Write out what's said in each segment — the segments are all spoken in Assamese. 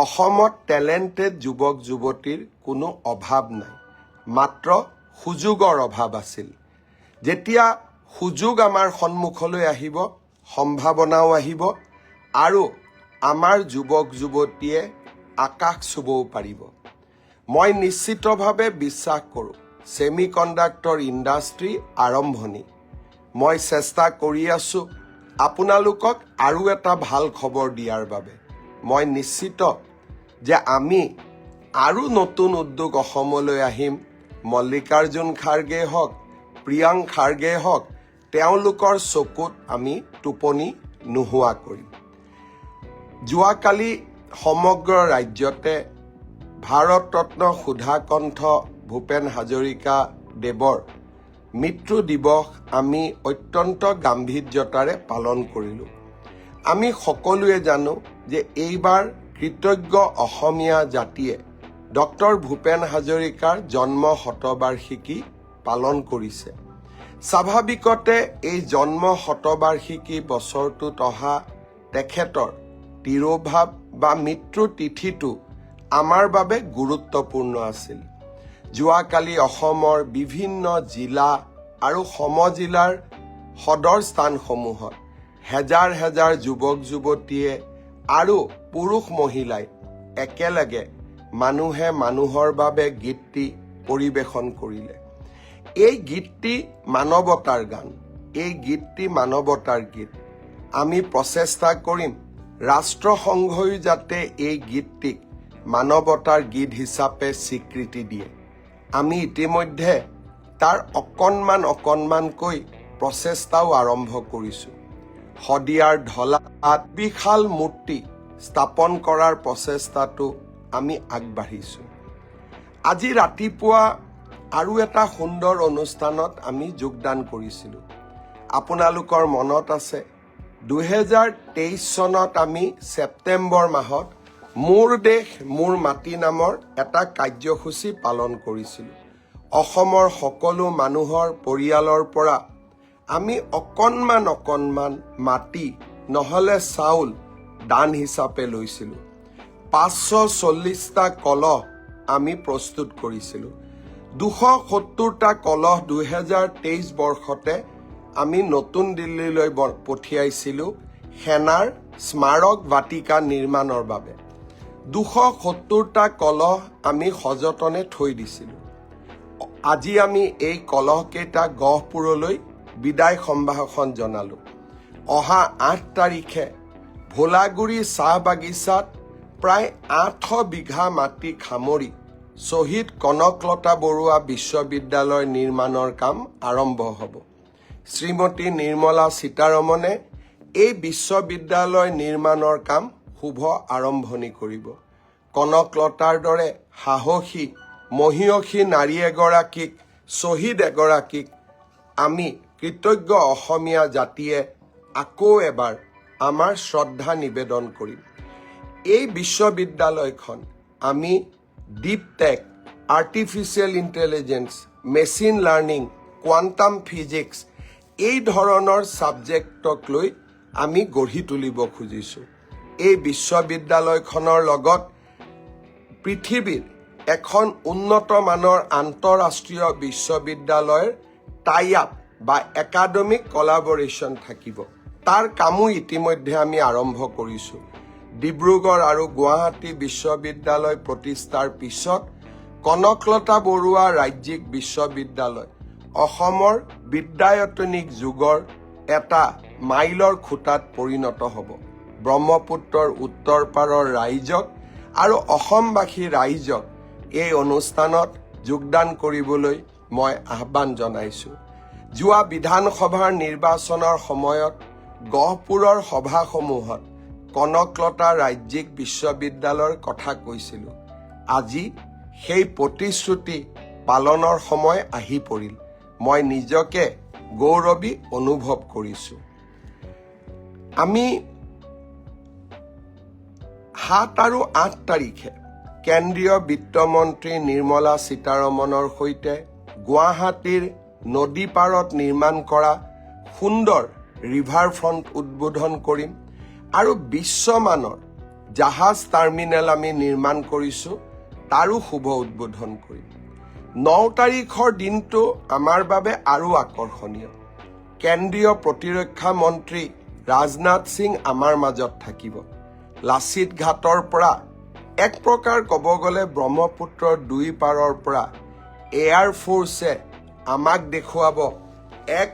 অসমত টেলেণ্টেড যুৱক যুৱতীৰ কোনো অভাৱ নাই। মাত্ৰ সুযোগৰ অভাৱ আছিল। যেতিয়া সুযোগ আমাৰ সন্মুখলৈ আহিব সম্ভাৱনাও আহিব আৰু আমাৰ যুৱক যুৱতীয়ে আকাশ চুবও পাৰিব। মই নিশ্চিতভাৱে বিশ্বাস কৰোঁ ছেমি কণ্ডাক্টৰ ইণ্ডাষ্ট্ৰী আৰম্ভণি। মই চেষ্টা কৰি আছোঁ আপোনালোকক আৰু এটা ভাল খবৰ দিয়াৰ বাবে। মই নিশ্চিত যে আমি আৰু নতুন উদ্যোগ অসমলৈ আহিম। মল্লিকাৰ্জুন খাৰ্গে হওক প্ৰিয়াংক খাৰ্গে হওক তেওঁলোকৰ চকুত আমি টোপনি নোহোৱা কৰিম যোৱাকালি সমগ্ৰ ৰাজ্যতে ভাৰত ৰত্ন সুধাকণ্ঠ ভূপেন হাজৰিকা দেৱৰ মৃত্যু দিৱস আমি অত্যন্ত গাম্ভীৰ্যতাৰে পালন কৰিলোঁ। আমি সকলোৱে জানো যে এইবাৰ কৃতজ্ঞ অসমীয়া জাতিয়ে ডক্টৰ ভূপেন হাজৰিকাৰ জন্ম শতবাৰ্ষিকী পালন কৰিছে। স্বাভাৱিকতে এই জন্ম শতবাৰ্ষিকী বছৰটোত অহা তেখেতৰ তিৰোভাৱ বা মৃত্যু তিথিটো আমাৰ বাবে গুৰুত্বপূৰ্ণ আছিল। যোৱাকালি অসমৰ বিভিন্ন জিলা আৰু সমজিলাৰ সদৰ স্থানসমূহত হেজাৰ হেজাৰ যুৱক যুৱতীয়ে আৰু পুৰুষ মহিলাই একেলগে মানুহে মানুহৰ বাবে গীতটি পৰিৱেশন কৰিলে। এই গীতটি মানৱতাৰ গান। এই গীতটি মানৱতাৰ গীত। আমি প্ৰচেষ্টা কৰিম ৰাষ্ট্ৰসংঘই যাতে এই গীতটিক মানৱতাৰ গীত হিচাপে স্বীকৃতি দিয়ে। আমি ইতিমধ্যে তাৰ অকণমান অকণমানকৈ প্ৰচেষ্টাও আৰম্ভ কৰিছোঁ। শদিয়াৰ ঢলাত বিশাল মূৰ্তি স্থাপন কৰাৰ প্ৰচেষ্টাটো আমি আগবাঢ়িছোঁ। আজি ৰাতিপুৱা আৰু এটা সুন্দৰ অনুষ্ঠানত আমি যোগদান কৰিছিলোঁ। আপোনালোকৰ মনত আছে দুহেজাৰ তেইছ চনত আমি ছেপ্টেম্বৰ মাহত মোৰ দেশ মোৰ মাটি নামৰ এটা কাৰ্যসূচী পালন কৰিছিলোঁ। অসমৰ সকলো মানুহৰ পৰিয়ালৰ পৰা আমি অকণমান অকণমান মাটি, নহ'লে চাউল, দান হিচাপে লৈছিলোঁ। পাঁচশো চল্লিছটা কলহ আমি প্ৰস্তুত কৰিছিলোঁ। দুশ সত্তৰটা কলহ দুহেজাৰ তেইছ বৰ্ষতে আমি নতুন দিল্লীলৈ পঠিয়াইছিলোঁ সেনাৰ স্মাৰক বাটিকা নিৰ্মাণৰ বাবে। দুশ সত্তৰটা কলহ আমি সযতনে থৈ দিছিলোঁ। আজি আমি এই কলহকেইটা গহপুৰলৈ বিদায় সম্ভাষণ জনালোঁ। অহা আঠ তাৰিখে ভোলাগুৰি চাহ বাগিচাত প্ৰায় আঠশ বিঘা মাটি সামৰি শ্বহীদ কনকলতা বৰুৱা বিশ্ববিদ্যালয় নিৰ্মাণৰ কাম আৰম্ভ হ'ব। শ্ৰীমতী নিৰ্মলা সীতাৰমণে এই বিশ্ববিদ্যালয় নিৰ্মাণৰ কাম শুভ আৰম্ভণি কৰিব। কনকলতাৰ দৰে সাহসী, মহিয়সী নাৰী এগৰাকীক, শ্বহীদ এগৰাকীক আমি কৃতজ্ঞ অসমীয়া জাতিয়ে আকৌ এবাৰ আমাৰ শ্ৰদ্ধা নিবেদন কৰিম। এই বিশ্ববিদ্যালয়খন আমি deep tech artificial intelligence machine learning quantum physics এই ধৰণৰ ছাবজেক্টক লৈ আমি গঢ়ি তুলিব খুজিছোঁ। এই বিশ্ববিদ্যালয়খনৰ লগত পৃথিৱীৰ এখন উন্নত মানৰ আন্তঃৰাষ্ট্ৰীয় বিশ্ববিদ্যালয়ৰ টাই আপ বা একাডেমিক কলাবৰেশ্যন থাকিব। তাৰ কামো ইতিমধ্যে আমি আৰম্ভ কৰিছোঁ। ডিব্ৰুগড় আৰু গুৱাহাটী বিশ্ববিদ্যালয় প্ৰতিষ্ঠাৰ পিছত কনকলতা বৰুৱা ৰাজ্যিক বিশ্ববিদ্যালয়, অসমৰ বিদ্যায়তনিক যুগৰ এটা মাইলৰ খুঁটাত পৰিণত হ'ব। ব্ৰহ্মপুত্ৰৰ উত্তৰ পাৰৰ ৰাইজক আৰু অসমবাসী ৰাইজক এই অনুষ্ঠানত যোগদান কৰিবলৈ মই আহ্বান জনাইছোঁ। যোৱা বিধানসভাৰ নিৰ্বাচনৰ সময়ত গহপুৰৰ সভাসমূহত কনকলতা ৰাজ্যিক বিশ্ববিদ্যালয়ৰ কথা কৈছিলোঁ। আজি সেই প্ৰতিশ্ৰুতি পালনৰ সময় আহি পৰিল। মই নিজকে গৌৰৱী অনুভৱ কৰিছোঁ। আমি সাত আৰু আঠ তাৰিখে কেন্দ্ৰীয় বিত্তমন্ত্ৰী নিৰ্মলা সীতাৰমণৰ সৈতে গুৱাহাটীৰ নদী পাৰত নিৰ্মাণ কৰা সুন্দৰ ৰিভাৰ ফ্ৰণ্ট উদ্বোধন কৰিম আৰু বিশ্বমানৰ জাহাজ টাৰ্মিনেল আমি নিৰ্মাণ কৰিছোঁ তাৰো শুভ উদ্বোধন কৰিম। ন তাৰিখৰ দিনটো আমাৰ বাবে আৰু আকৰ্ষণীয়। কেন্দ্ৰীয় প্ৰতিৰক্ষা মন্ত্ৰী ৰাজনাথ সিং আমাৰ মাজত থাকিব। লাচিত ঘাটৰ পৰা এক প্ৰকাৰ ক'ব গ'লে ব্ৰহ্মপুত্ৰৰ দুই পাৰৰ পৰা এয়াৰ ফ'ৰ্চে আমাক দেখুৱাব। এক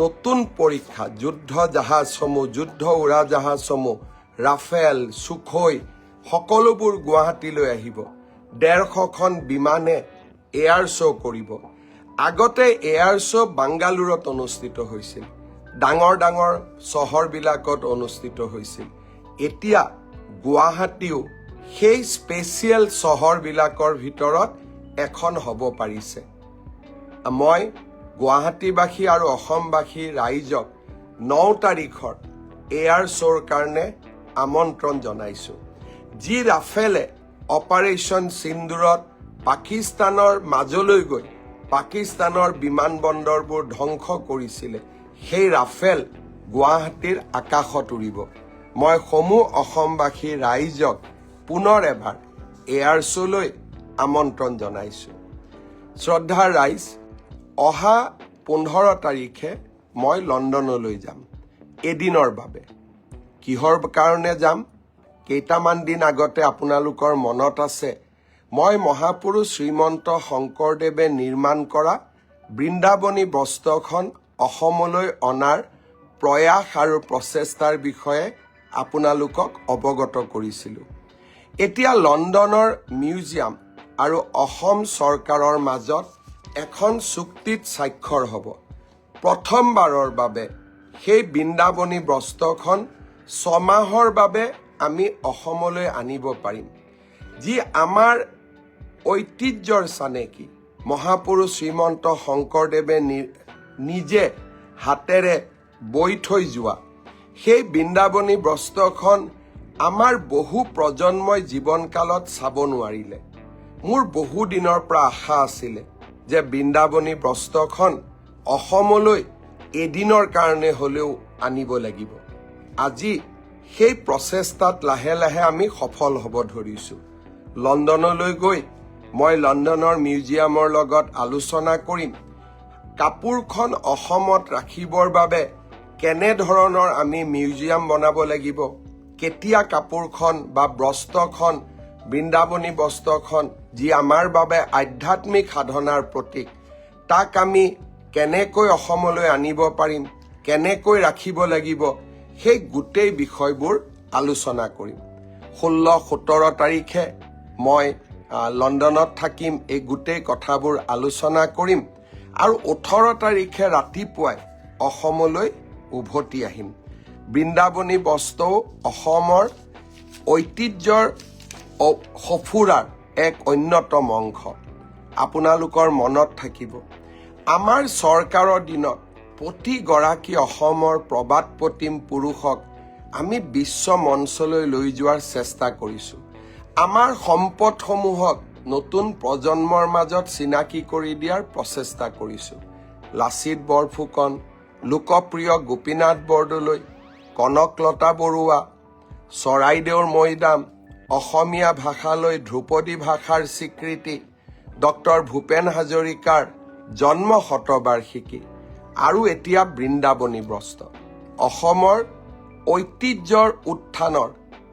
নতুন পৰীক্ষা যুদ্ধ জাহাজসমূহ যুদ্ধ উৰাজাহাজসমূহ ৰাফেল চুখৈ সকলোবোৰ গুৱাহাটীলৈ আহিব। ডেৰশখন বিমানে এয়াৰ শ্ব' কৰিব। আগতে এয়াৰ শ্ব' বাংগালোৰত অনুষ্ঠিত হৈছিল। ডাঙৰ ডাঙৰ চহৰবিলাকত অনুষ্ঠিত হৈছিল। এতিয়া গুৱাহাটীও সেই স্পেচিয়েল চহৰবিলাকৰ ভিতৰত এখন হ'ব পাৰিছে। মই গুৱাহাটীবাসী আৰু অসমবাসী ৰাইজক ন তাৰিখৰ এয়াৰ শ্ব'ৰ কাৰণে আমন্ত্ৰণ জনাইছোঁ। যি ৰাফেলে অপাৰেশ্যন সিন্দুৰত পাকিস্তানৰ মাজলৈ গৈ পাকিস্তানৰ বিমানবন্দৰবোৰ ধ্বংস কৰিছিলে সেই ৰাফেল গুৱাহাটীৰ আকাশত উৰিব। মই সমূহ অসমবাসী ৰাইজক পুনৰ এবাৰ এয়াৰ শ্ব'লৈ আমন্ত্ৰণ জনাইছোঁ। শ্ৰদ্ধাৰ ৰাইজ অহা পোন্ধৰ তাৰিখে মই লণ্ডনলৈ যাম। এদিনৰ বাবে। কিহৰ কাৰণে যাম? কেইটামান দিন আগতে আপোনালোকৰ মনত আছে মই মহাপুৰুষ শ্ৰীমন্ত শংকৰদেৱে নিৰ্মাণ কৰা বৃন্দাবনী বস্ত্ৰখন অসমলৈ অনাৰ প্ৰয়াস আৰু প্ৰচেষ্টাৰ বিষয়ে আপোনালোকক অৱগত কৰিছিলোঁ। এতিয়া লণ্ডনৰ মিউজিয়াম আৰু অসম চৰকাৰৰ মাজত এখন চুক্তিত স্বাক্ষৰ হ'ব। প্ৰথমবাৰৰ বাবে সেই বৃন্দাবনী বস্ত্ৰখন ছমাহৰ বাবে আমি অসমলৈ আনিব পাৰিম, যি আমাৰ ঐতিহ্যৰ চানেকি। মহাপুৰুষ শ্ৰীমন্ত শংকৰদেৱে নিজে হাতেৰে বৈ থৈ যোৱা সেই বৃন্দাবনী বস্ত্ৰখন আমাৰ বহু প্ৰজন্মই জীৱনকালত চাব নোৱাৰিলে। মোৰ বহু দিনৰ পৰা আশা আছিলে যে বৃন্দাবনী বস্ত্ৰখন অসমলৈ এদিনৰ কাৰণে হ'লেও আনিব লাগিব। আজি সেই প্ৰচেষ্টাত লাহে লাহে আমি সফল হ'ব ধৰিছোঁ। লণ্ডনলৈ গৈ মই লণ্ডনৰ মিউজিয়ামৰ লগত আলোচনা কৰিম। কাপোৰখন অসমত ৰাখিবৰ বাবে কেনেধৰণৰ আমি মিউজিয়াম বনাব লাগিব? কেতিয়া কাপোৰখন বা বস্ত্ৰখন বৃন্দাবনী বস্ত্ৰখন যি আমাৰ বাবে আধ্যাত্মিক সাধনাৰ প্ৰতীক তাক আমি কেনেকৈ অসমলৈ আনিব পাৰিম কেনেকৈ ৰাখিব লাগিব সেই গোটেই বিষয়বোৰ আলোচনা কৰিম। ষোল্ল সোতৰ তাৰিখে মই লণ্ডনত থাকিম এই গোটেই কথাবোৰ আলোচনা কৰিম আৰু ওঠৰ তাৰিখে ৰাতিপুৱাই অসমলৈ উভতি আহিম। বৃন্দাবনী বস্ত্ৰও অসমৰ ঐতিহ্যৰ সফুৰাৰ এক অন্যতম অংশ। আপোনালোকৰ মনত থাকিব আমাৰ চৰকাৰৰ দিনত প্ৰতিগৰাকী অসমৰ প্ৰবাদ প্ৰতিম পুৰুষক আমি বিশ্ব মঞ্চলৈ লৈ যোৱাৰ চেষ্টা কৰিছোঁ। আমাৰ সম্পদসমূহক নতুন প্ৰজন্মৰ মাজত চিনাকি কৰি দিয়াৰ প্ৰচেষ্টা কৰিছোঁ। লাচিত বৰফুকন লোকপ্ৰিয় গোপীনাথ বৰদলৈ কনকলতা বৰুৱা চৰাইদেউৰ মৈদাম অসমীয়া ভাষালৈ ধ্ৰুপদী ভাষাৰ স্বীকৃতি ডক্টৰ ভূপেন হাজৰিকাৰ জন্ম শতবাৰ্ষিকী আৰু এতিয়া বৃন্দাবনী বস্ত্ৰ অসমৰ ঐতিহ্যৰ উত্থানৰ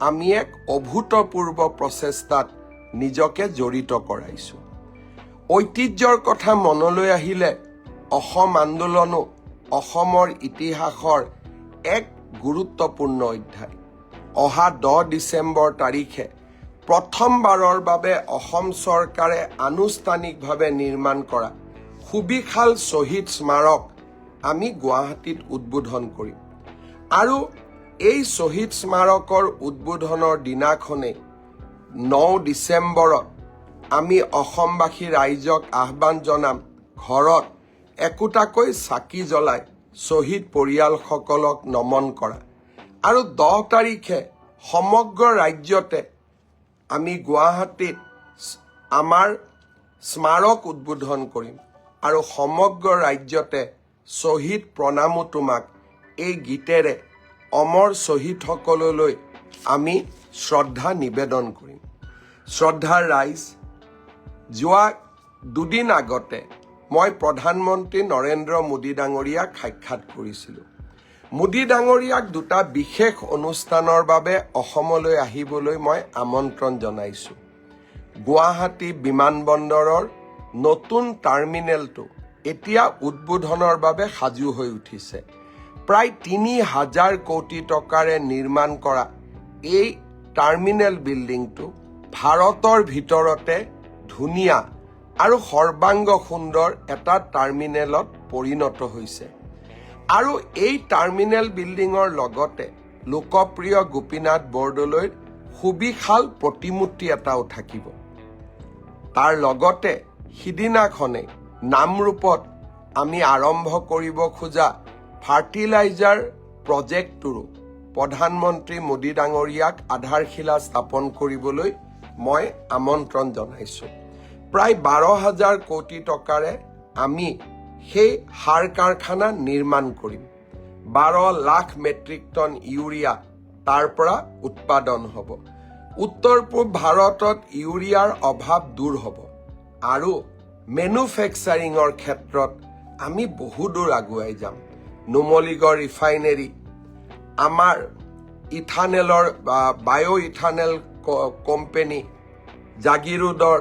আমি এক অভূতপূৰ্ব প্ৰচেষ্টাত নিজকে জড়িত কৰাইছোঁ। ঐতিহ্যৰ কথা মনলৈ আহিলে অসম আন্দোলনো অসমৰ ইতিহাসৰ এক গুৰুত্বপূৰ্ণ অধ্যায়। অহা দহ ডিচেম্বৰ তাৰিখে প্ৰথমবাৰৰ বাবে অসম চৰকাৰে আনুষ্ঠানিকভাৱে নিৰ্মাণ কৰা সুবিশাল শ্বহীদ স্মাৰক আমি গুৱাহাটীত উদ্বোধন কৰিম। আৰু এই শ্বহীদ স্মাৰকৰ উদ্বোধনৰ দিনাখনেই ন ডিচেম্বৰত আমি অসমবাসী ৰাইজক আহ্বান জনাম, ঘৰত একোটাকৈ চাকি জ্বলাই শ্বহীদ পৰিয়ালসকলক নমন কৰা। আৰু দহ তাৰিখে সমগ্ৰ ৰাজ্যতে আমি গুৱাহাটীত আমাৰ স্মাৰক উদ্বোধন কৰিম আৰু সমগ্ৰ ৰাজ্যতে শ্বহীদ প্ৰণামো তোমাক এই গীতেৰে অমৰ শ্বহীদসকললৈ আমি শ্ৰদ্ধা নিবেদন কৰিম। শ্ৰদ্ধাৰ ৰাইজ, যোৱা দুদিন আগতে মই প্ৰধানমন্ত্ৰী নৰেন্দ্ৰ মোদী ডাঙৰীয়াক সাক্ষাৎ কৰিছিলোঁ। মোদী ডাঙৰীয়াক দুটা বিশেষ অনুষ্ঠানৰ বাবে অসমলৈ আহিবলৈ মই আমন্ত্ৰণ জনাইছোঁ। গুৱাহাটী বিমানবন্দৰৰ নতুন টাৰ্মিনেলটো এতিয়া উদ্বোধনৰ বাবে সাজু হৈ উঠিছে। প্ৰায় তিনি হাজাৰ কোটি টকাৰে নিৰ্মাণ কৰা এই টাৰ্মিনেল বিল্ডিংটো ভাৰতৰ ভিতৰতে ধুনীয়া আৰু সৰ্বাংগ সুন্দৰ এটা টাৰ্মিনেলত পৰিণত হৈছে। আৰু এই টাৰ্মিনেল বিল্ডিঙৰ লগতে লোকপ্ৰিয় গোপীনাথ বৰদলৈৰ সুবিশাল প্ৰতিমূৰ্তি এটাও থাকিব। তাৰ লগতে সিদিনাখনে নামৰূপত আমি আৰম্ভ কৰিব খোজা ফাৰ্টিলাইজাৰ প্ৰজেক্টটোৰো প্ৰধানমন্ত্ৰী মোদী ডাঙৰীয়াক আধাৰশিলা স্থাপন কৰিবলৈ মই আমন্ত্ৰণ জনাইছোঁ। প্ৰায় বাৰ হাজাৰ কোটি টকাৰে আমি সেই সাৰ কাৰখানা নিৰ্মাণ কৰিম বাৰ লাখ মেট্ৰিক টন ইউৰিয়া তাৰ পৰা উৎপাদন হ'ব। উত্তৰ পূব ভাৰতত ইউৰিয়াৰ অভাৱ দূৰ হ'ব। আৰু মেনুফেকচাৰিঙৰ ক্ষেত্ৰত আমি বহু দূৰ আগুৱাই যাম। নুমলীগড় ৰিফাইনেৰী, আমাৰ ইথানেলৰ বায়' ইথানেল কোম্পেনী, জাগিৰোডৰ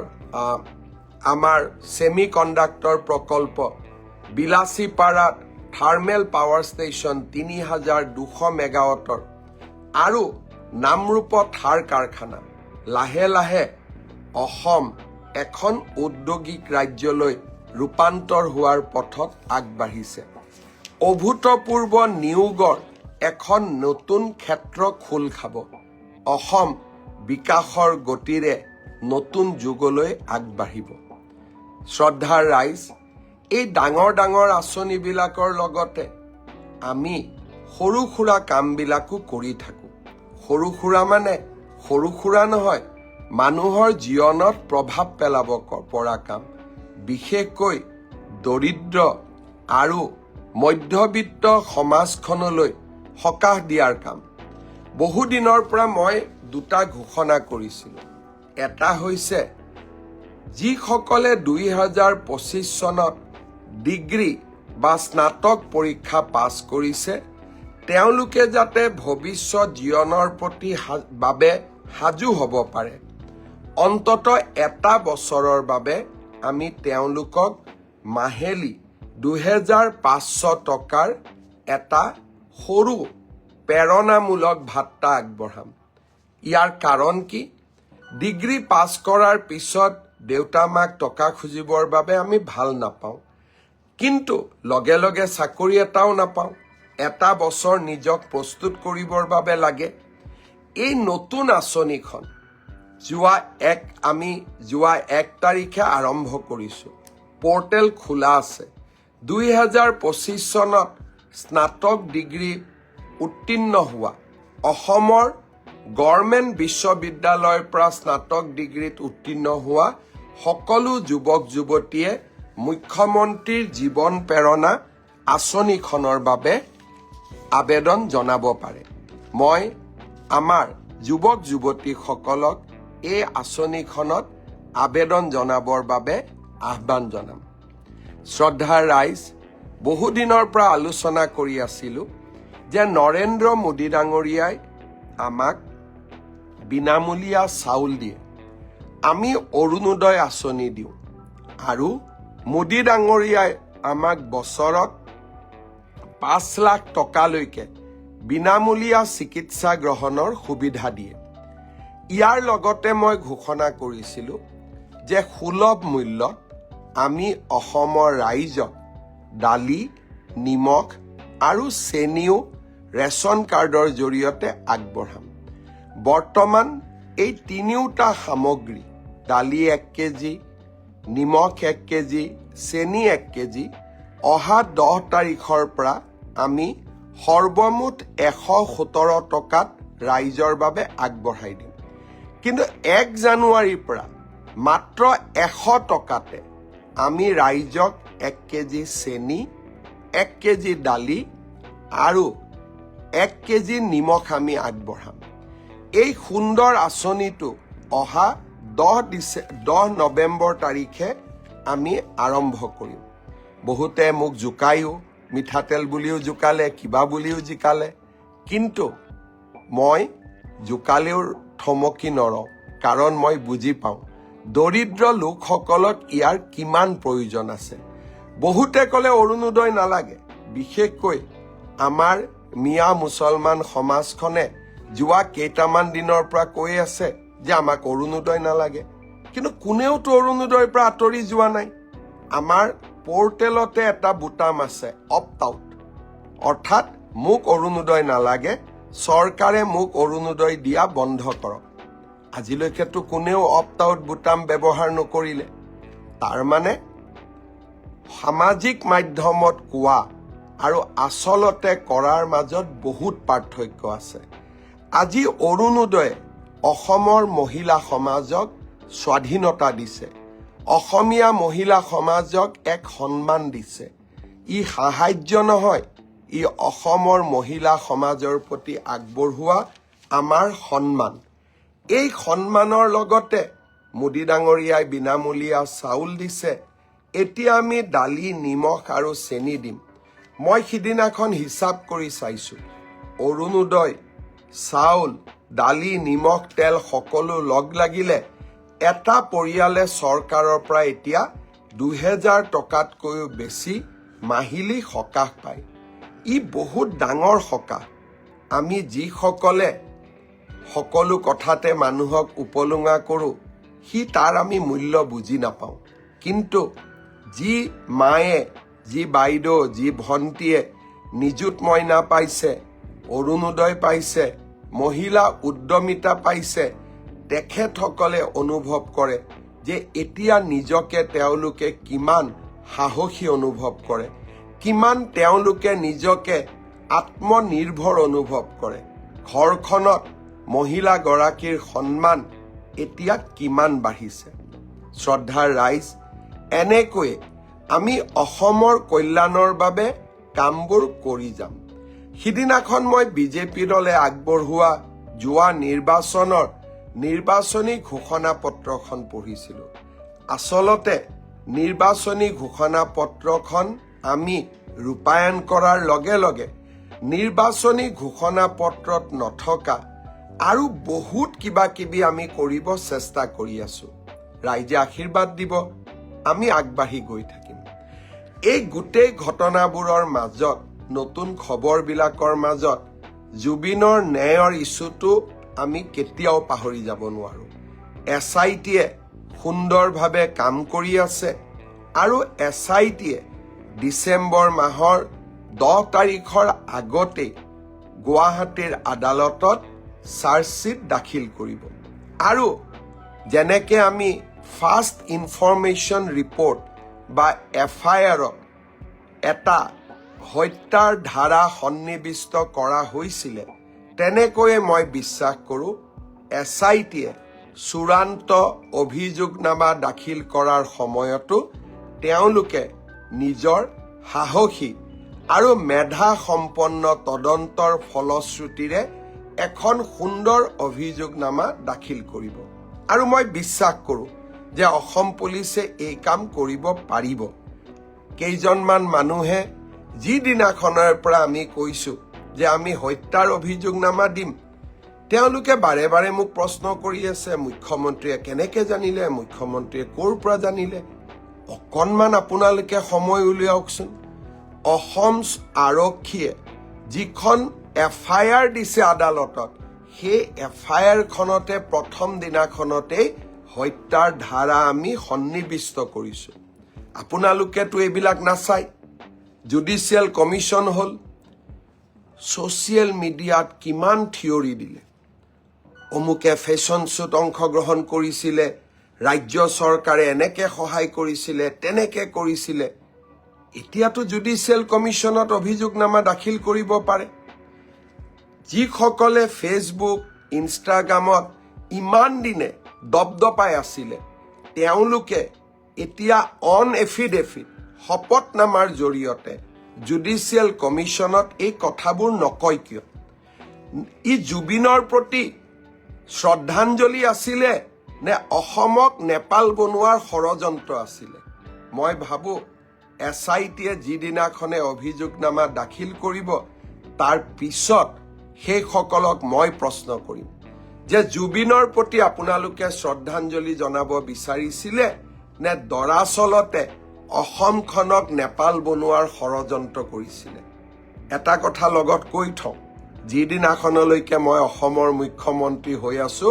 আমাৰ ছেমি কণ্ডাক্টৰ প্ৰকল্প বিলাচীপাৰাত থাৰ্মেল পাৱাৰ ষ্টেচন তিনি হাজাৰ দুশ মেগাৱাটৰ আৰু নামৰূপত সাৰ কাৰখানা। লাহে লাহে অসম এখন ঔদ্যোগিক ৰাজ্যলৈ ৰূপান্তৰ হোৱাৰ পথত আগবাঢ়িছে। অভূতপূৰ্ব নিয়োগৰ এখন নতুন ক্ষেত্ৰ খোল খাব। অসম বিকাশৰ গতিৰে নতুন যুগলৈ আগবাঢ়িব। শ্ৰদ্ধাৰ ৰাইজ এই ডাঙৰ ডাঙৰ আঁচনিবিলাকৰ লগতে আমি সৰু সুৰা কামবিলাকো কৰি থাকোঁ। সৰু সুৰা মানে সৰু সুৰা নহয় মানুহৰ জীৱনত প্ৰভাৱ পেলাব পৰা কাম। বিশেষকৈ দৰিদ্ৰ আৰু মধ্যবিত্ত সমাজখনলৈ সকাহ দিয়াৰ কাম। বহুদিনৰ পৰা মই দুটা ঘোষণা কৰিছিলোঁ। এটা হৈছে যিসকলে দুই হাজাৰ পঁচিছ চনত ডিগ্ৰী বা স্নাতক পৰীক্ষা পাছ কৰিছে, তেওঁলোকে যাতে ভৱিষ্যত জীৱনৰ প্ৰতি বাবে সাজু হ'ব পাৰে। অন্তত এটা বছৰৰ বাবে আমি তেওঁলোকক মাহেলী দুহেজাৰ পাঁচশো টকাৰ এটা সৰু প্ৰেৰণামূলক ভাত্তা আগবঢ়াম। ইয়াৰ কাৰণ কি? ডিগ্ৰী পাছ কৰাৰ পিছত দেউতা মাক টকা খুজিবৰ বাবে আমি ভালো নাপাওঁ। কিন্তু লগে লগে চাকৰি এটাও নাপাওঁ। এটা বছৰ নিজক প্ৰস্তুত কৰিবৰ বাবে লাগে। এই নতুন আঁচনিখন যোৱা এক, আমি যোৱা এক তাৰিখে আৰম্ভ কৰিছোঁ। পৰ্টেল খোলা আছে। দুই হাজাৰ পঁচিছ চনত স্নাতক ডিগ্ৰী উত্তীৰ্ণ হোৱা অসমৰ গভৰ্ণমেণ্ট বিশ্ববিদ্যালয়ৰ পৰা স্নাতক ডিগ্ৰীত উত্তীৰ্ণ হোৱা সকলো যুৱক যুৱতীয়ে মুখ্যমন্ত্ৰীৰ জীৱন প্ৰেৰণা আঁচনিখনৰ বাবে আবেদন জনাব পাৰে। মই আমাৰ যুৱক যুৱতীসকলক এই আঁচনিখনত আবেদন জনাবৰ বাবে আহ্বান জনাম। শ্ৰদ্ধাৰ ৰাইজ, বহুদিনৰ পৰা আলোচনা কৰি আছিলোঁ যে নৰেন্দ্ৰ মোদী ডাঙৰীয়াই আমাক বিনামূলীয়া চাউল দিয়ে। আমি অৰুণোদয় আঁচনি দিওঁ আৰু মোদী ডাঙৰীয়াই আমাক বছৰত পাঁচ লাখ টকালৈকে বিনামূলীয়া চিকিৎসা গ্ৰহণৰ সুবিধা দিয়ে। ইয়াৰ লগতে মই ঘোষণা কৰিছিলোঁ যে সুলভ মূল্যত আমি অসমৰ ৰাইজক দালি নিমখ আৰু চেনিও ৰেচন কাৰ্ডৰ জৰিয়তে আগবঢ়াম। বৰ্তমান এই তিনিওটা সামগ্ৰী দালি এক কেজি নিমখ এক কেজি, চেনি এক কেজি। অহা দহ তাৰিখৰ পৰা আমি সৰ্বমুঠ এশ সোতৰ টকাত ৰাইজৰ বাবে আগবঢ়াই দিম। কিন্তু এক জানুৱাৰীৰ পৰা মাত্ৰ এশ টকাতে আমি ৰাইজক এক কেজি চেনি, এক কেজি দালি আৰু এক কেজি নিমখ আমি আগবঢ়াম। এই সুন্দৰ আঁচনিটো অহা দহ ডিচে দহ নৱেম্বৰ তাৰিখে আমি আৰম্ভ কৰিম। বহুতে মোক জোকায়ো মিঠাতেল বুলিও জোকালে কিবা বুলিও জিকালে। কিন্তু মই জোকালেও থমকি নৰওঁ কাৰণ মই বুজি পাওঁ দৰিদ্ৰ লোকসকলক ইয়াৰ কিমান প্ৰয়োজন আছে। বহুতে ক'লে অৰুণোদয় নালাগে। বিশেষকৈ আমাৰ মিয়া মুছলমান সমাজখনে যোৱা কেইটামান দিনৰ পৰা কৈ আছে যে আমাক অৰুণোদয় নালাগে। কিন্তু কোনেওতো অৰুণোদয়ৰ পৰা আঁতৰি যোৱা নাই। আমাৰ পৰ্টেলতে এটা বুটাম আছে অপ্ট আউট অৰ্থাৎ মোক অৰুণোদয় নালাগে চৰকাৰে মোক অৰুণোদয় দিয়া বন্ধ কৰক। আজিলৈকেতো কোনেও অপ্ট আউট বুটাম ব্যৱহাৰ নকৰিলে। তাৰমানে সামাজিক মাধ্যমত কোৱা আৰু আচলতে কৰাৰ মাজত বহুত পাৰ্থক্য আছে। আজি অৰুণোদয়ে অসমৰ মহিলা সমাজক স্বাধীনতা দিছে। অসমীয়া মহিলা সমাজক এক সন্মান দিছে। ই সাহাৰ্য নহয় ই অসমৰ মহিলা সমাজৰ প্ৰতি আগবঢ়োৱা আমাৰ সন্মান। এই সন্মানৰ লগতে মোদী ডাঙৰীয়াই বিনামূলীয়া চাউল দিছে। এতিয়া আমি দালি নিমখ আৰু চেনি দিম। মই সিদিনাখন হিচাপ কৰি চাইছোঁ। অৰুণোদয় চাউল দালি, নিমখ, তেল সকলো লগ লাগিলে এটা পৰিয়ালে চৰকাৰৰ পৰা এতিয়া দুহেজাৰ টকাতকৈও বেছি মাহিলী সকাহ পায়। ই বহুত ডাঙৰ সকাহ। আমি যিসকলে সকলো কথাতে মানুহক উপলুঙা কৰোঁ, সি তাৰ আমি মূল্য বুজি নাপাওঁ। কিন্তু যি মায়ে, যি বাইদেউ, যি ভণ্টীয়ে নিযুত মইনা পাইছে, অৰুণোদয় পাইছে মহিলা উদ্যমিতা পাইছে। তেখেতসকলে অনুভৱ কৰে যে এতিয়া নিজকে তেওঁলোকে কিমান সাহসী অনুভৱ কৰে কিমান তেওঁলোকে নিজকে আত্মনিৰ্ভৰ অনুভৱ কৰে। ঘৰখনত মহিলাগৰাকীৰ সন্মান এতিয়া কিমান বাঢ়িছে? শ্ৰদ্ধাৰ ৰাইজ এনেকৈয়ে আমি অসমৰ কল্যাণৰ বাবে কামবোৰ কৰি যাম। সিদিনাখন মই বিজেপি দলে আগবঢ়োৱা যোৱা নিৰ্বাচনৰ নিৰ্বাচনী ঘোষণা পত্ৰখন পঢ়িছিলো। আচলতে নিৰ্বাচনী ঘোষণা পত্ৰখন আমি ৰূপায়ণ কৰাৰ লগে লগে নিৰ্বাচনী ঘোষণা পত্ৰত নথকা আৰু বহুত কিবা কিবি আমি কৰিব চেষ্টা কৰি আছো। ৰাইজে আশীৰ্বাদ দিব আমি আগবাঢ়ি গৈ থাকিম। এই গোটেই ঘটনাবোৰৰ মাজত নতুন খবৰবিলাকৰ মাজত জুবিনৰ ন্যায়ৰ ইছ্যুটো আমি কেতিয়াও পাহৰি যাব নোৱাৰো। এছ আই টিয়ে সুন্দৰভাৱে কাম কৰি আছে আৰু এছ আই টিয়ে ডিচেম্বৰ মাহৰ দহ তাৰিখৰ আগতেই গুৱাহাটীৰ আদালতত চাৰ্জশ্বীট দাখিল কৰিব। আৰু যেনেকে আমি ফাৰ্ষ্ট ইনফৰমেশ্যন ৰিপৰ্ট বা এফ আই আৰত এটা হত্যাৰ ধাৰা সন্নিৱিষ্ট কৰা হৈছিলে। তেনেকৈয়ে মই বিশ্বাস কৰোঁ এছ আই টিয়ে চূড়ান্ত অভিযোগনামা দাখিল কৰাৰ সময়তো তেওঁলোকে নিজৰ সাহসী আৰু মেধা সম্পন্ন তদন্তৰ ফলশ্ৰুতিৰে এখন সুন্দৰ অভিযোগনামা দাখিল কৰিব। আৰু মই বিশ্বাস কৰোঁ যে অসম পুলিচে এই কাম কৰিব পাৰিব। কেইজনমান মানুহে যিদিনাখনৰ পৰা আমি কৈছো যে আমি হত্যাৰ অভিযোগনামা দিম তেওঁলোকে বাৰে বাৰে মোক প্ৰশ্ন কৰি আছে মুখ্যমন্ত্ৰীয়ে কেনেকে জানিলে মুখ্যমন্ত্ৰীয়ে ক'ৰ পৰা জানিলে? অকণমান আপোনালোকে সময় উলিয়াওকচোন। অসম আৰক্ষীয়ে যিখন এফ আই আৰ দিছে আদালতত সেই এফ আই আৰখনতে প্ৰথম দিনাখনতেই হত্যাৰ ধাৰা আমি সন্নিৱিষ্ট কৰিছো। আপোনালোকেতো এইবিলাক নাচায়। জুডিচিয়েল কমিশ্যন হ'ল ছ'চিয়েল মিডিয়াত কিমান থিয়ৰি দিলে? অমুকে ফেশ্বন শ্ব'ত অংশগ্ৰহণ কৰিছিলে, ৰাজ্য চৰকাৰে এনেকে সহায় কৰিছিলে, তেনেকে কৰিছিলে। এতিয়াতো জুডিচিয়েল কমিশ্যনত অভিযোগনামা দাখিল কৰিব পাৰে। যিসকলে ফেচবুক ইনষ্টাগ্ৰামত ইমান দিনে দপদপাই আছিলে, তেওঁলোকে এতিয়া অন এফিডেফিট শপতনামাৰ জৰিয়তে জুডিচিয়েল কমিশ্যনত এই কথাবোৰ নকয় কিয়? ই জুবিনৰ প্ৰতি শ্ৰদ্ধাঞ্জলি আছিলে নে অসমক নেপাল বনোৱাৰ ষড়যন্ত্ৰ আছিলে? মই ভাবো এছ আই টিয়ে যিদিনাখনে অভিযোগনামা দাখিল কৰিব তাৰ পিছত সেইসকলক মই প্ৰশ্ন কৰিম যে জুবিনৰ প্ৰতি আপোনালোকে শ্ৰদ্ধাঞ্জলি জনাব বিচাৰিছিলে নে দৰাচলতে অসমখনক নেপাল বনোৱাৰ ষড়যন্ত্ৰ কৰিছিলে। এটা কথা লগত কৈ থওঁ যিদিনাখনলৈকে মই অসমৰ মুখ্যমন্ত্ৰী হৈ আছো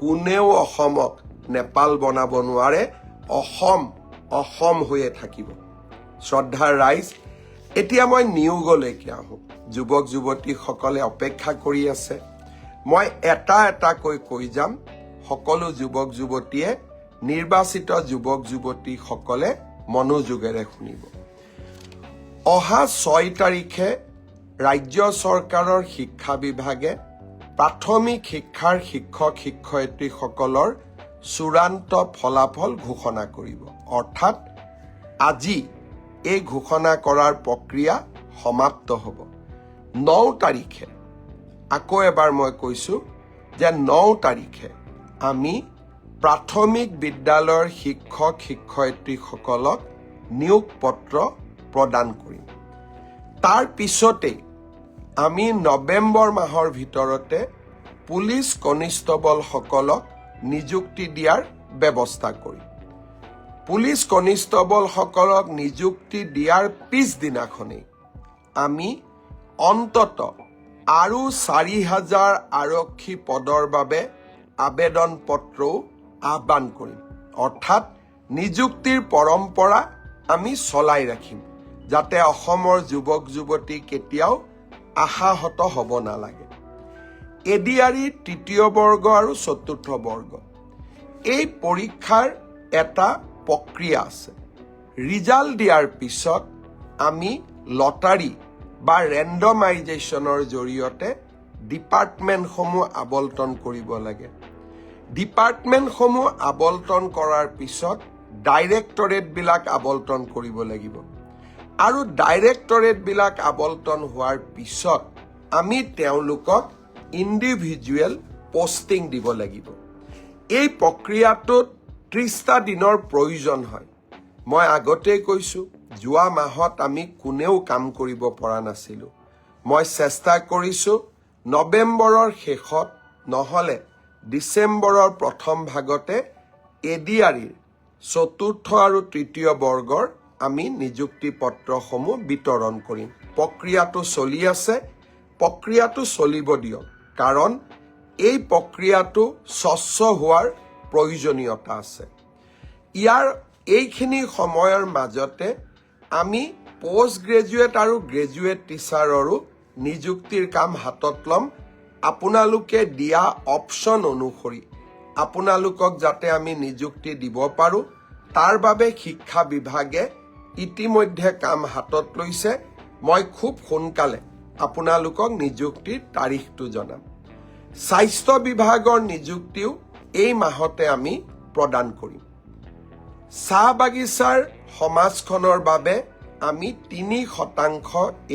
কোনেও অসমক নেপাল বনাব নোৱাৰে অসম অসম হৈয়ে থাকিব। শ্ৰদ্ধাৰ ৰাইজ এতিয়া মই নিয়োগলৈকে আহোঁ। যুৱক যুৱতীসকলে অপেক্ষা কৰি আছে। মই এটা এটাকৈ কৈ যাম সকলো যুৱক যুৱতীয়ে নিৰ্বাচিত যুৱক যুৱতীসকলে মনোযোগেৰে শুনিব অহা ছয় তাৰিখে ৰাজ্য চৰকাৰৰ শিক্ষা বিভাগে প্ৰাথমিক শিক্ষাৰ শিক্ষক শিক্ষয়িত্ৰীসকলৰ চূড়ান্ত ফলাফল ঘোষণা কৰিব। অৰ্থাৎ আজি এই ঘোষণা কৰাৰ প্ৰক্ৰিয়া সমাপ্ত হ'ব। ন তাৰিখে। আকৌ এবাৰ মই কৈছোঁ যে ন তাৰিখে আমি প্ৰাথমিক বিদ্যালয়ৰ শিক্ষক শিক্ষয়িত্ৰীসকলক নিয়োগ পত্ৰ প্ৰদান কৰিম। তাৰ পিছতেই আমি নৱেম্বৰ মাহৰ ভিতৰতে পুলিচ কনিষ্টবলসকলক নিযুক্তি দিয়াৰ ব্যৱস্থা কৰিম। পুলিচ কনিষ্টবলসকলক নিযুক্তি দিয়াৰ পিছদিনাখনেই আমি অন্তত আৰু চাৰি হাজাৰ আৰক্ষী পদৰ বাবে আবেদন পত্ৰও আহ্বান কৰিম অৰ্থাৎ নিযুক্তিৰ পৰম্পৰা আমি চলাই ৰাখিম, যাতে অসমৰ যুৱক যুৱতী কেতিয়াও আশাহত হ'ব নালাগে। এ ডি এডিআৰি তৃতীয় বৰ্গ আৰু চতুৰ্থ বৰ্গ। এই পৰীক্ষাৰ এটা প্ৰক্ৰিয়া আছে। ৰিজাল্ট দিয়াৰ পিছত আমি লটাৰী বা ৰেণ্ডমাইজেশ্যনৰ জৰিয়তে ডিপাৰ্টমেণ্টসমূহ আবলটন কৰিব লাগে। ডিপাৰ্টমেণ্টসমূহ আবলটন কৰাৰ পিছত ডাইৰেক্টৰেটবিলাক আবলটন কৰিব লাগিব। আৰু ডাইৰেক্টৰেটবিলাক আবলটন হোৱাৰ পিছত আমি তেওঁলোকক ইণ্ডিভিজুৱেল পষ্টিং দিব লাগিব। এই প্ৰক্ৰিয়াটোত ত্ৰিছটা দিনৰ প্ৰয়োজন হয়। মই আগতেই কৈছোঁ যোৱা মাহত আমি কোনেও কাম কৰিব পৰা নাছিলোঁ। মই চেষ্টা কৰিছোঁ নৱেম্বৰৰ শেষত নহ'লে ডিচেম্বৰৰ প্ৰথম ভাগতে এডিআৰিৰ চতুৰ্থ আৰু তৃতীয় বৰ্গৰ আমি নিযুক্তি পত্ৰসমূহ বিতৰণ কৰিম। প্ৰক্ৰিয়াটো চলি আছে। প্ৰক্ৰিয়াটো চলিব দিয়ক, কাৰণ এই প্ৰক্ৰিয়াটো স্বচ্ছ হোৱাৰ প্ৰয়োজনীয়তা আছে। ইয়াৰ এইখিনি সময়ৰ মাজতে আমি পষ্ট গ্ৰেজুৱেট আৰু গ্ৰেজুৱেট টিচাৰৰো নিযুক্তিৰ কাম হাতত ল'ম। আপোনালোকে দিয়া অপশ্যন অনুসৰি আপোনালোকক যাতে আমি নিযুক্তি দিব পাৰোঁ তাৰ বাবে শিক্ষা বিভাগে ইতিমধ্যে কাম হাতত লৈছে। মই খুব সোনকালে আপোনালোকক নিযুক্তিৰ তাৰিখটো জনাম। স্বাস্থ্য বিভাগৰ নিযুক্তিও এই মাহতে আমি প্ৰদান কৰিম। চাহ বাগিচাৰ সমাজখনৰ বাবে আমি তিনি শতাংশ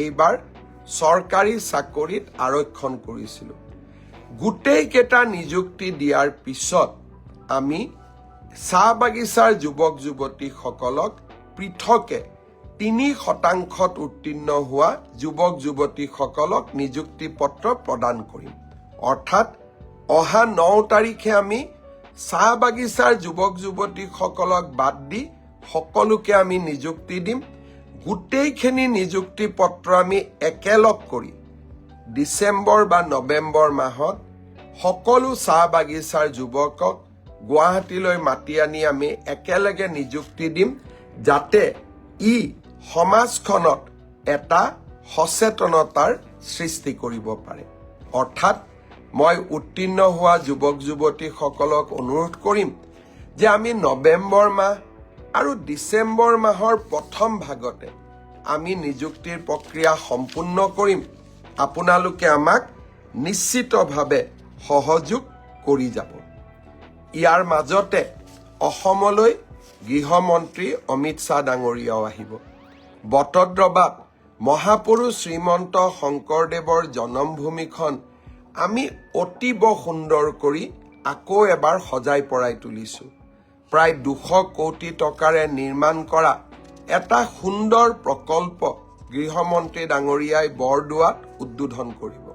এইবাৰ চৰকাৰী চাকৰিত আৰক্ষণ কৰিছিলোঁ। গোটেইকেইটা নিযুক্তি দিয়াৰ পিছত আমি চাহ বাগিচাৰ যুৱক যুৱতীসকলক পৃথকে তিনি শতাংশত উত্তীৰ্ণ হোৱা যুৱক যুৱতীসকলক নিযুক্তি পত্ৰ প্ৰদান কৰিম। অৰ্থাৎ অহা ন তাৰিখে আমি চাহ বাগিচাৰ যুৱক যুৱতীসকলক বাদ দি সকলোকে আমি নিযুক্তি দিম। গোটেইখিনি নিযুক্তি পত্ৰ আমি একেলগ কৰি ডিচেম্বৰ বা নৱেম্বৰ মাহত সকলো চাহ বাগিচাৰ যুৱকক গুৱাহাটীলৈ মাতি আনি আমি একেলগে নিযুক্তি দিম যাতে ই সমাজখনত এটা সচেতনতাৰ সৃষ্টি কৰিব পাৰে। অৰ্থাৎ মই উত্তীৰ্ণ হোৱা যুৱক যুৱতীসকলক অনুৰোধ কৰিম যে আমি নৱেম্বৰ মাহ আৰু ডিচেম্বৰ মাহৰ প্ৰথম ভাগতে আমি নিযুক্তিৰ প্ৰক্ৰিয়া সম্পূৰ্ণ কৰিম। আপোনালোকে আমাক নিশ্চিতভাৱে সহযোগ কৰি যাব। ইয়াৰ মাজতে অসমলৈ গৃহমন্ত্ৰী অমিত শ্বাহ ডাঙৰীয়াও আহিব। বটদ্ৰৱাত মহাপুৰুষ শ্ৰীমন্ত শংকৰদেৱৰ জন্মভূমিখন আমি অতিব সুন্দৰ কৰি আকৌ এবাৰ সজাই পৰাই তুলিছোঁ। প্ৰায় দুশ কোটি টকাৰে নিৰ্মাণ কৰা এটা সুন্দৰ প্ৰকল্প গৃহমন্ত্ৰী ডাঙৰীয়াই বৰদোৱাত উদ্বোধন কৰিব।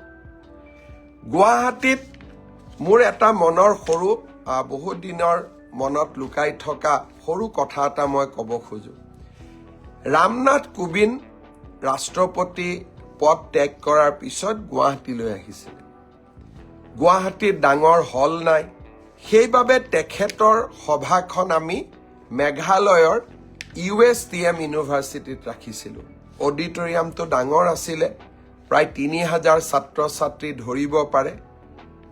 গুৱাহাটীত মোৰ এটা মনৰ সৰু বহুত দিনৰ মনত লুকাই থকা সৰু কথা এটা মই ক'ব খোজো। ৰামনাথ কোবিন্দ ৰাষ্ট্ৰপতি পদ ত্যাগ কৰাৰ পিছত গুৱাহাটীলৈ আহিছিলে। গুৱাহাটীত ডাঙৰ হল নাই। সেইবাবে তেখেতৰ সভাখন আমি মেঘালয়ৰ ইউ এছ টি এম ইউনিভাৰ্চিটিত ৰাখিছিলোঁ। অডিটৰিয়ামটো ডাঙৰ আছিলে প্ৰায় তিনি হাজাৰ ছাত্ৰ ছাত্ৰী ধৰিব পাৰে।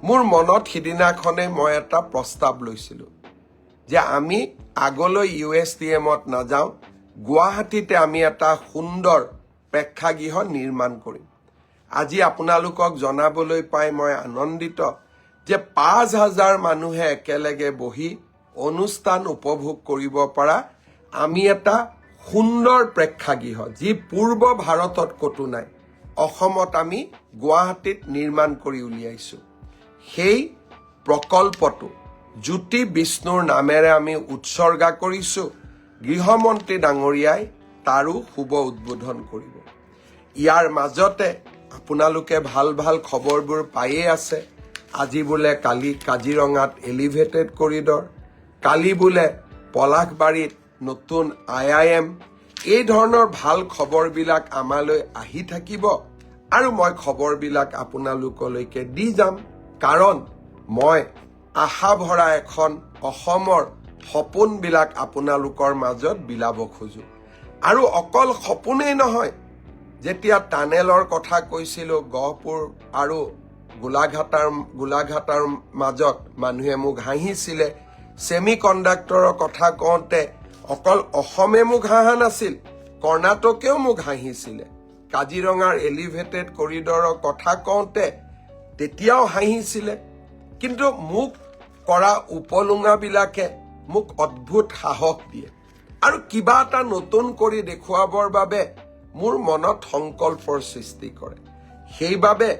মোৰ মনত সিদিনাখনে মই এটা প্ৰস্তাৱ লৈছিলোঁ যে আমি আগলৈ ইউ এছ টি এমত নাযাওঁ গুৱাহাটীতে আমি এটা সুন্দৰ প্ৰেক্ষাগৃহ নিৰ্মাণ কৰিম। আজি আপোনালোকক জনাবলৈ পাই মই আনন্দিত। যে পাঁচ হাজাৰ মানুহে একেলগে বহি অনুষ্ঠান উপভোগ কৰিব পৰা আমি এটা সুন্দৰ প্ৰেক্ষাগৃহ যি পূৰ্ব ভাৰতত ক'তো নাই। অসমত আমি গুৱাহাটীত নিৰ্মাণ কৰি উলিয়াইছোঁ। সেই প্ৰকল্পটো জ্যোতি বিষ্ণুৰ নামেৰে আমি উৎসৰ্গা কৰিছোঁ। গৃহমন্ত্ৰী ডাঙৰীয়াই তাৰো শুভ উদ্বোধন কৰিব। ইয়াৰ মাজতে আপোনালোকে ভাল ভাল খবৰবোৰ পায়ে আছে। আজি বোলে কালি কাজিৰঙাত এলিভেটেড কৰিডৰ কালি বোলে পলাশবাৰীত নতুন আই আই এম এই ধৰণৰ ভাল খবৰবিলাক আমালৈ আহি থাকিব আৰু মই খবৰবিলাক আপোনালোকলৈকে দি যাম। কাৰণ মই আশা ভৰা এখন অসমৰ সপোনবিলাক আপোনালোকৰ মাজত বিলাব খোজো। আৰু অকল সপোনেই নহয় যেতিয়া টানেলৰ কথা কৈছিলো গহপুৰ আৰু গোলাঘাটাৰ গোলাঘাটাৰ মাজত মানুহে মোক হাঁহিছিলে। ছেমি কণ্ডাক্টৰৰ কথা কওঁতে অকল অসমে মোক হাঁহা নাছিল কৰ্ণাটকেও মোক হাঁহিছিলে। কাজিৰঙাৰ এলিভেটেড কৰিডৰৰ কথা কওঁতে তেতিয়াও হাঁহিছিলে। কিন্তু মোক কৰা উপলুঙাবিলাকে মোক অদ্ভুত সাহস দিয়ে। আৰু কিবা এটা নতুন কৰি দেখুৱাবৰ বাবে মোৰ মনত সংকল্পৰ সৃষ্টি কৰে। সেইবাবে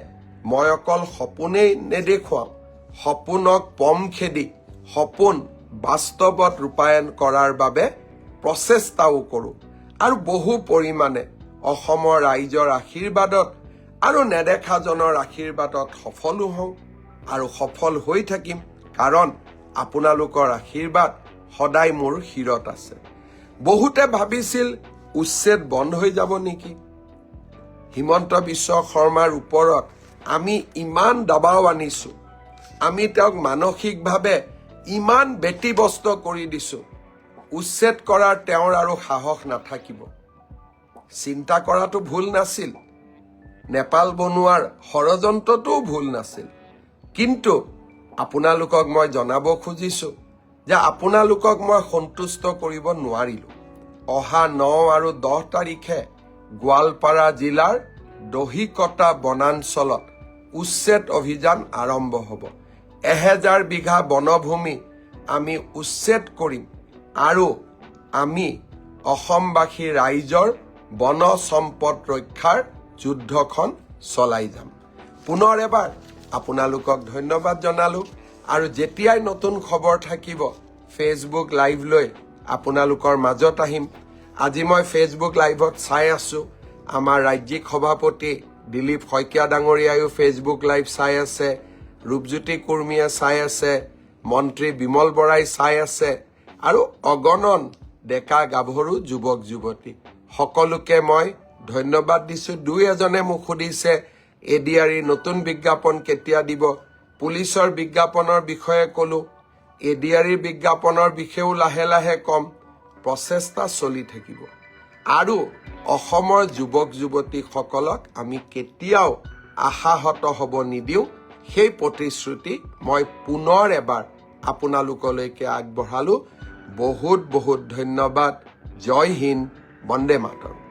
মই অকল সপোনেই নেদেখুৱাওঁ সপোনক পম খেদি সপোন বাস্তৱত ৰূপায়ণ কৰাৰ বাবে প্ৰচেষ্টাও কৰোঁ। আৰু বহু পৰিমাণে অসমৰ ৰাইজৰ আশীৰ্বাদত আৰু নেদেখাজনৰ আশীৰ্বাদত সফলো হওঁ আৰু সফল হৈ থাকিম কাৰণ আপোনালোকৰ আশীৰ্বাদ সদায় মোৰ শিৰত আছে। বহুতে ভাবিছিল উচ্ছেদ বন্ধ হৈ যাব নেকি? হিমন্ত বিশ্ব শৰ্মাৰ ওপৰত আমি ইমান দবাও আনিছো। আমি তেওঁক মানসিকভাৱে ইমান ব্যতিব্যস্ত কৰি দিছো। উচ্ছেদ কৰাৰ তেওঁৰ আৰু সাহস নাথাকিব। চিন্তা কৰাটো ভুল নাছিল। নেপাল বনোৱাৰ ষড়যন্ত্ৰটোও ভুল নাছিল। কিন্তু আপোনালোকক মই জনাব খুজিছো যে আপোনালোকক মই সন্তুষ্ট কৰিব নোৱাৰিলো। অহা ন আৰু দহ তাৰিখে গোৱালপাৰা জিলাৰ দহিকটা বনাঞ্চলত উচ্ছেদ অভিযান আৰম্ভ হ'ব। এহেজাৰ বিঘা বনভূমি আমি উচ্ছেদ কৰিম আৰু আমি অসমবাসী ৰাইজৰ বন সম্পদ ৰক্ষাৰ যুদ্ধখন চলাই যাম। পুনৰ এবাৰ আপোনালোকক ধন্যবাদ জনালো আৰু যেতিয়াই নতুন খবৰ থাকিব ফেচবুক লাইভ লৈ আপোনালোকৰ মাজত আহিম। আজি মই ফেচবুক লাইভত চাই আছো। আমাৰ ৰাজ্যিক সভাপতি দিলীপ শইকীয়া ডাঙৰীয়াইও ফেচবুক লাইভ চাই আছে, ৰূপজ্যোতি কুৰ্মীয়ে চাই আছে, মন্ত্ৰী বিমল বৰাই চাই আছে, আৰু অগণন ডেকা গাভৰু যুৱক যুৱতী। সকলোকে মই ধন্যবাদ দিছো। দুই এজনে মোক সুধিছে, এ ডি এডিআৰিৰ নতুন বিজ্ঞাপন কেতিয়া দিব? পুলিচৰ বিজ্ঞাপনৰ বিষয়ে কলো এডিআৰিৰ বিজ্ঞাপনৰ বিষয়েও লাহে লাহে কম। প্ৰচেষ্টা চলি থাকিব। আৰু অসমৰ যুৱক যুৱতীসকলক আমি কেতিয়াও আশাহত হ'ব নিদিওঁ। সেই প্ৰতিশ্ৰুতি মই পুনৰ এবাৰ আপোনালোকলৈকে আগবঢ়ালো। বহুত বহুত ধন্যবাদ। জয় হিন্দ বন্দে মাতৰম।